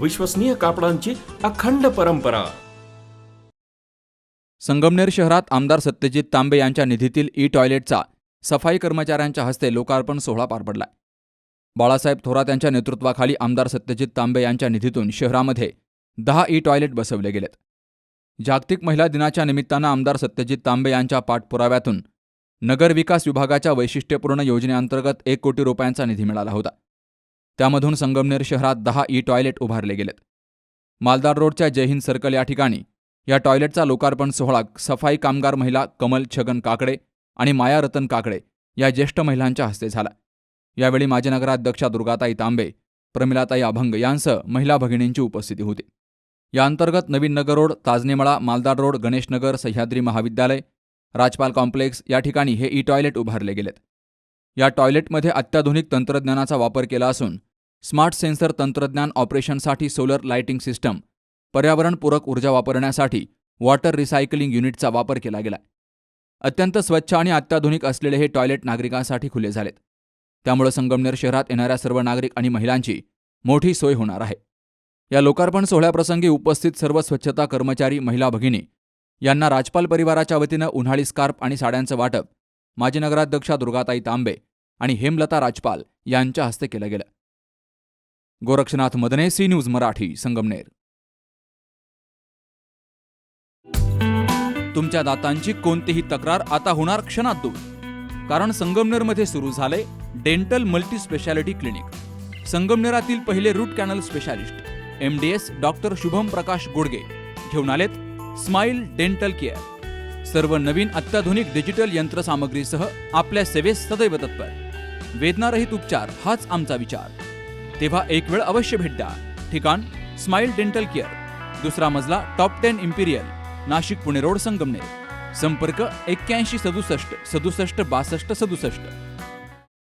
विश्वसनीय कापडांची अखंड परंपरा. संगमनेर शहरात आमदार सत्यजित तांबे यांच्या निधीतील ई टॉयलेटचा सफाई कर्मचाऱ्यांच्या हस्ते लोकार्पण सोहळा पार पडला. बाळासाहेब थोरात यांच्या नेतृत्वाखाली आमदार सत्यजित तांबे यांच्या निधीतून शहरामध्ये दहा ई टॉयलेट बसवले गेलेत. जागतिक महिला दिनाच्या निमित्तानं आमदार सत्यजित तांबे यांच्या पाठपुराव्यातून नगर विकास विभागाच्या वैशिष्ट्यपूर्ण योजनेअंतर्गत एक कोटी रुपयांचा निधी मिळाला होता. त्यामधून संगमनेर शहरात दहा ई टॉयलेट उभारले गेलेत. मालदार रोडच्या जयहिंद सर्कल या ठिकाणी या टॉयलेटचा लोकार्पण सोहळा सफाई कामगार महिला कमल छगन काकडे आणि माया रतन काकडे या ज्येष्ठ महिलांच्या हस्ते झाला. यावेळी माजी नगराध्यक्षा दुर्गाताई तांबे प्रमिलाताई अभंग यांसह महिला भगिनींची उपस्थिती होती. या अंतर्गत नवीन नगर रोड ताजनेमळा मालदार रोड गणेशनगर सह्याद्री महाविद्यालय राजपाल कॉम्प्लेक्स या ठिकाणी हे ई टॉयलेट उभारले गेलेत. या टॉयलेटमध्ये अत्याधुनिक तंत्रज्ञानाचा वापर केला असून स्मार्ट सेन्सर तंत्रज्ञान ऑपरेशनसाठी सोलर लाइटिंग सिस्टम पर्यावरणपूरक ऊर्जा वापरण्यासाठी वॉटर रिसायकलिंग युनिटचा वापर केला गेला. अत्यंत स्वच्छ आणि अत्याधुनिक असलेले हे टॉयलेट नागरिकांसाठी खुले झालेत. त्यामुळे संगमनेर शहरात येणाऱ्या सर्व नागरिक आणि महिलांची मोठी सोय होणार आहे. या लोकार्पण सोहळ्याप्रसंगी उपस्थित सर्व स्वच्छता कर्मचारी महिला भगिनी यांना राजपाल परिवाराच्या वतीनं उन्हाळी स्कार्प आणि साड्यांचं वाटप माजी नगराध्यक्षा दुर्गाताई तांबे आणि हेमलता राजपाल यांच्या हस्ते केलं गेलं. Gorakshnath Madane C news Marathi Sangamner. तुमच्या दातांची कोणतीही तक्रार आता होणार क्षणात दूर. कारण संगमनेरमध्ये सुरू झाले डेंटल मल्टी स्पेशालिटी क्लिनिक. संगमनेरातील पहिले root canal specialist M D S doctor Shubham Prakash Godge घेऊन आलेत स्माइल डेंटल केअर. सर्व नवीन अत्याधुनिक डिजिटल यंत्रसामग्रीसह आपल्या सेवेस सदैव तत्पर. वेदनारहित उपचार हाच आमचा विचार. तेव्हा एक वेळ अवश्य भेट द्या. ठिकाण स्माइल डेंटल केअर. दुसरा मजला top ten imperial Nashik Pune road Sangamner. संपर्क एक्क्याऐंशी सदुसष्ट सदुसष्ट बासष्ट सदुसष्ट.